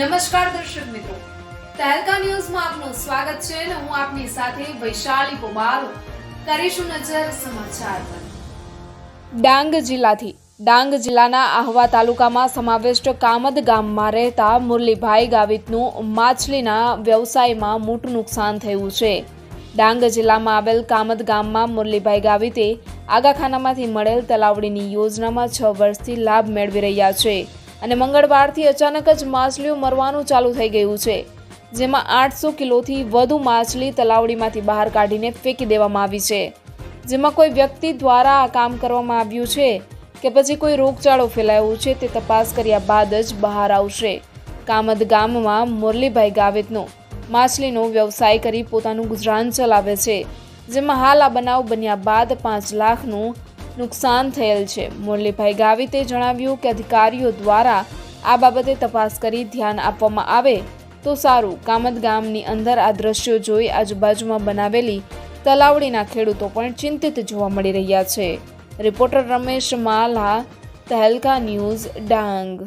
નમસ્કાર દર્શક મિત્રો. તહેલકા ન્યૂઝમાં આપનું સ્વાગત છે અને હું આપની સાથે વૈશાલી પોબારો કરીશું નજર સમાચાર પર. ડાંગ જિલ્લાથી, ડાંગ જિલ્લાના આહવા તાલુકામાં સમાવિષ્ટ કામદ ગામમાં રહેતા મુરલીભાઈ ગાવિતનું માછલીના વ્યવસાયમાં મોટું નુકસાન થયું છે. ડાંગ જિલ્લામાં આવેલ કામદ ગામમાં મુરલીભાઈ ગાવિતે આગાખાનામાંથી મળેલ તલાવડીની યોજનામાં છ વર્ષથી લાભ મેળવી રહ્યા છે. અને મંગળવારથી અચાનક જ માછલીઓ મરવાનું ચાલુ થઈ ગયું છે, જેમાં આઠસો કિલોથી વધુ માછલી તલાવડીમાંથી બહાર કાઢીને ફેંકી દેવામાં આવી છે. જેમાં કોઈ વ્યક્તિ દ્વારા આ કામ કરવામાં આવ્યું છે કે પછી કોઈ રોગચાળો ફેલાયો છે તે તપાસ કર્યા બાદ જ બહાર આવશે. કામદ ગામમાં મુરલીભાઈ ગાવિતનો માછલીનો વ્યવસાય કરી પોતાનું ગુજરાન ચલાવે છે, જેમાં હાલ આ બનાવ બન્યા બાદ પાંચ લાખનું નુકસાન થયેલ છે. મુરલીભાઈ ગાવિતે જણાવ્યું કે અધિકારીઓ દ્વારા આ બાબતે તપાસ કરી ધ્યાન આપવામાં આવે તો સારું. કામદ ગામની અંદર આ દ્રશ્યો જોઈ આજુબાજુમાં બનાવેલી તલાવડીના ખેડૂતો પણ ચિંતિત જોવા મળી રહ્યા છે. Reporter Ramesh Mala, Tehelka news, Dang.